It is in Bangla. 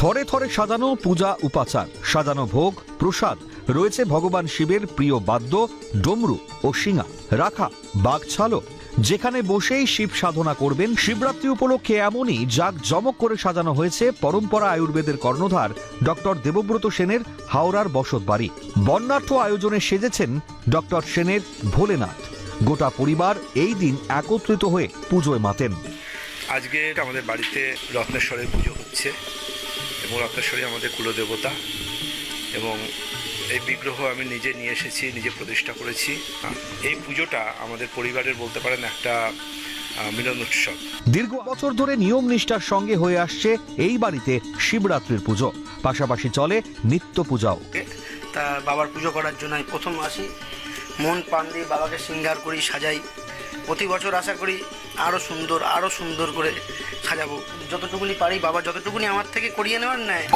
থরে থরে সাজানো পূজা উপাচার, সাজানো ভোগ, প্রসাদ, রয়েছে ভগবান শিবের প্রিয় বাদ্য, ডমরু ও শিঙা রাখা বাঘছালো যেখানে বসেই শিব সাধনা করবেন, শিবরাত্রি উপলক্ষে এমনই জাক জমক করে সাজানো হয়েছে পরম্পরা আয়ুর্বেদের কর্ণধার ডক্টর দেবব্রত সেনের হাওড়ার বসত বাড়ি। বর্ণাঢ্য আয়োজনে সেজেছেন ডক্টর সেনের ভোলেনাথ। গোটা পরিবার এই দিন একত্রিত হয়ে পুজোয় মাতেন। আজকে আমাদের বাড়িতে রত্নেশ্বরের পুজো হচ্ছে। এবং রত্নেশ্বরী আমাদের কুলদেবতা এবং এই বিগ্রহ আমি নিজে নিয়ে এসেছি নিজে প্রতিষ্ঠা করেছি। এই পুজোটা আমাদের পরিবারের বলতে পারেন একটা মিলন উৎসব। দীর্ঘ বছর ধরে নিয়ম নিষ্ঠার সঙ্গে হয়ে আসছে এই বাড়িতে শিবরাত্রির পুজো। পাশাপাশি চলে নিত্য পূজাও। তা বাবার পুজো করার জন্য আমি প্রথম আসি। মন প্রাণ দিয়ে বাবাকে সিঙ্গার করি সাজাই। প্রতি বছর আশা করি আরও সুন্দর আরও সুন্দর করে সাজাবো। যতটুকুনি পারি, বাবা যতটুকুনি আমার থেকে করিয়ে নেওয়ার নেয়